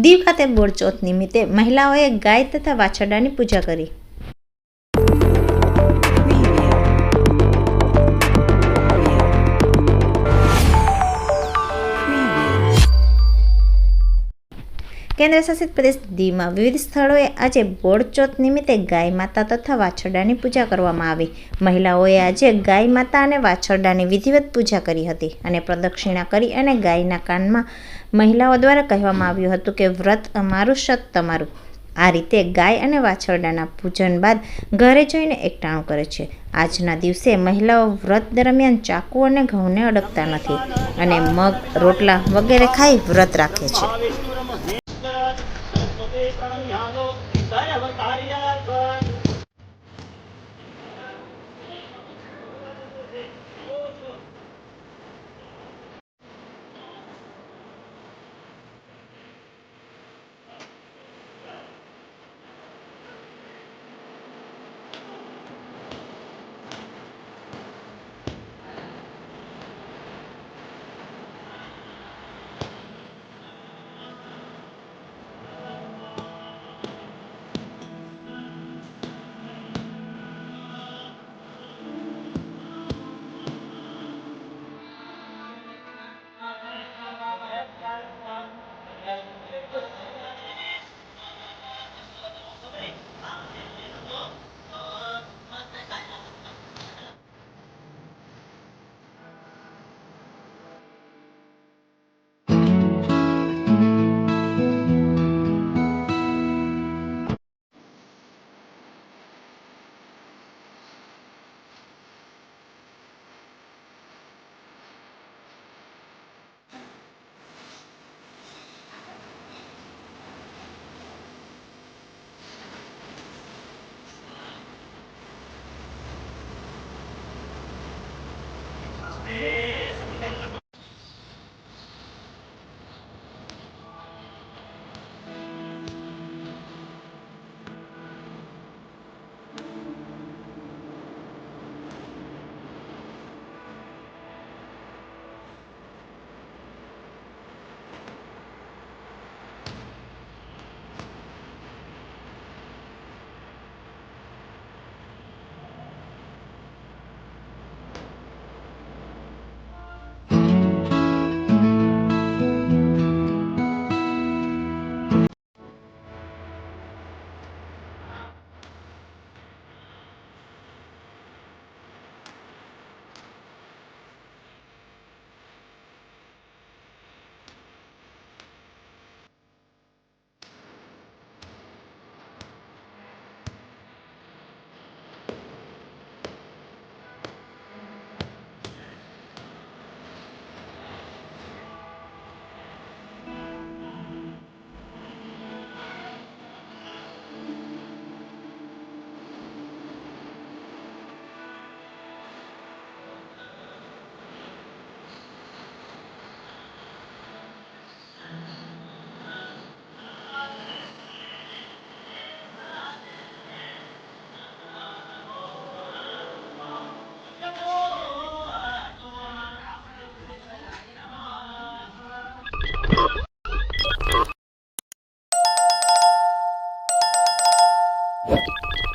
દીવ ખાતે બોરચોથ નિમિત્તે મહિલાઓએ ગાય તથા વાછરડાની પૂજા કરી. કેન્દ્ર શાસિત પ્રદેશ દીવમાં વિવિધ સ્થળોએ આજે બોળચોથ નિમિત્તે ગાય માતા તથા વાછરડાની પૂજા કરવામાં આવી. મહિલાઓએ આજે ગાય માતા અને વાછરડાની વિધિવત પૂજા કરી હતી અને પ્રદક્ષિણા કરી અને ગાયના કાનમાં મહિલાઓ દ્વારા કહેવામાં આવ્યું હતું કે, વ્રત અમારું સત તમારું. આ રીતે ગાય અને વાછરડાના પૂજન બાદ ઘરે જઈને એકટાણું કરે છે. આજના દિવસે મહિલાઓ વ્રત દરમિયાન ચાકુ અને ઘઉંને અડકતા નથી અને મગ, રોટલા વગેરે ખાઈ વ્રત રાખે છે.